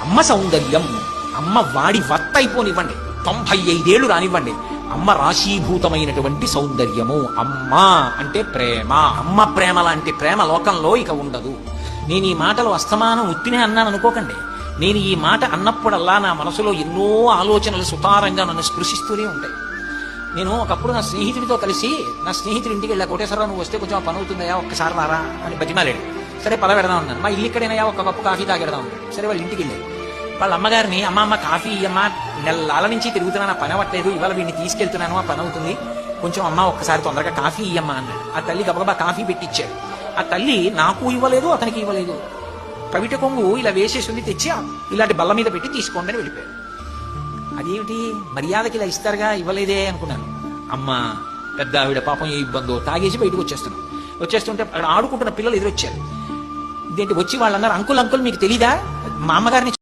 అమ్మ సౌందర్యం అమ్మ వాడి వత్త అయిపోనివ్వండి తొంభై ఐదేళ్ళు రానివ్వండి. అమ్మ రాశీభూతమైనటువంటి సౌందర్యము. అమ్మ అంటే ప్రేమ. అమ్మ ప్రేమ లాంటి ప్రేమ లోకంలో ఇక ఉండదు. నేను ఈ మాటలు అస్తమానం ఉత్తినే అన్నాను అనుకోకండి. నేను ఈ మాట అన్నప్పుడల్లా నా మనసులో ఎన్నో ఆలోచనలు సుతారంగా నన్ను స్పృశిస్తూనే ఉంటాయి. నేను ఒకప్పుడు నా స్నేహితుడితో కలిసి నా స్నేహితుడి ఇంటికి వెళ్ళా. కోటేశ్వరరావు నువ్వు వస్తే కొంచెం పని అవుతుందయా? ఒక్కసారి రారా అని బతిమాలాడు. సరే పద పెడదాం అన్నాను మా ఇల్లు ఇక్కడైనా ఒక కప్పు కాఫీ తాగెడదాం. సరే వాళ్ళ ఇంటికి వెళ్ళారు. వాళ్ళ అమ్మగారిని అమ్మ అమ్మ కాఫీ అమ్మ నెలల నుంచి తిరుగుతున్నాను పని అవ్వట్లేదు ఇవాళ వీడిని తీసుకెళ్తున్నాను ఆ పని అవుతుంది. కొంచెం అమ్మ ఒక్కసారి తొందరగా కాఫీ ఇయ్యమ్మ అన్నాడు ఆ తల్లి గబగబా కాఫీ పెట్టిచ్చాడు ఆ తల్లి నాకు ఇవ్వలేదు అతనికి ఇవ్వలేదు. కవిట కొంగు ఇలా వేసేసి ఉంది తెచ్చి ఇలాంటి బల్ల మీద పెట్టి తీసుకోండి అని వెళ్ళిపోయాడు అదేమిటి? మర్యాదకి ఇలా ఇస్తారుగా ఇవ్వలేదే అనుకున్నాను. అమ్మ పెద్ద ఆవిడ పాపం ఏ ఇబ్బందో తాగేసి బయటకు వచ్చేస్తున్నాం. వచ్చేస్తుంటే అక్కడ ఆడుకుంటున్న పిల్లలు ఎదురొచ్చారు. ఇదేంటి వచ్చి వాళ్ళు అన్నారు అంకుల్ అంకుల్ మీకు తెలీదా? మా అమ్మగారిని